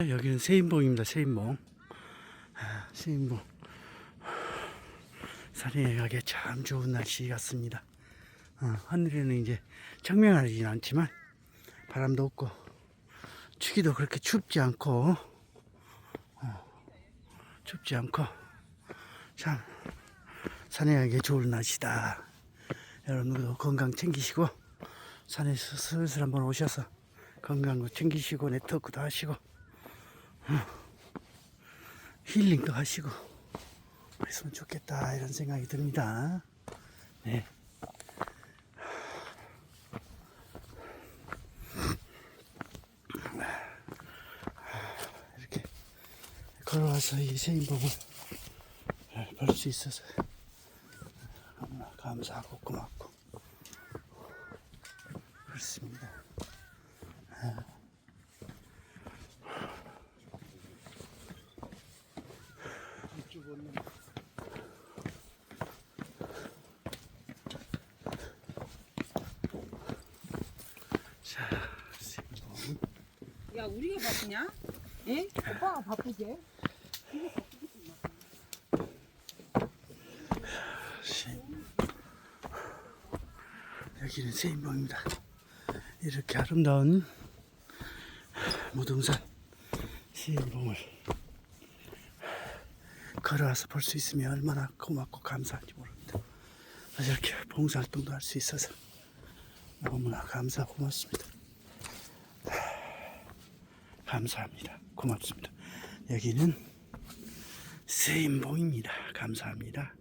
여기는 세인봉입니다. 세인봉. 아, 세인봉. 산에 가기 참 좋은 날씨 같습니다. 어, 하늘에는 이제 청명하진 않지만 바람도 없고 추기도 그렇게 춥지 않고 어, 춥지 않고 참 산에 가기 좋은 날씨다. 여러분들도 건강 챙기시고 산에서 슬슬 한번 오셔서 건강 챙기시고 네트워크도 하시고 힐링도 하시고 그랬으면 좋겠다 이런 생각이 듭니다. 네. 이렇게 걸어와서 이 세인봉을 볼 수 있어서 너무나 감사하고 고맙고 그렇습니다. 자. 야 우리가 바쁘냐? 예? 오빠가 바쁘지? 시- 여기는 세인봉입니다. 이렇게 아름다운 무등산 세인봉을 걸어와서 볼 수 있으면 얼마나 고맙고 감사한지 모릅니다. 이렇게 봉사활동도 할 수 있어서 너무나 감사하고 고맙습니다. 감사합니다. 고맙습니다. 여기는 세인봉입니다. 감사합니다.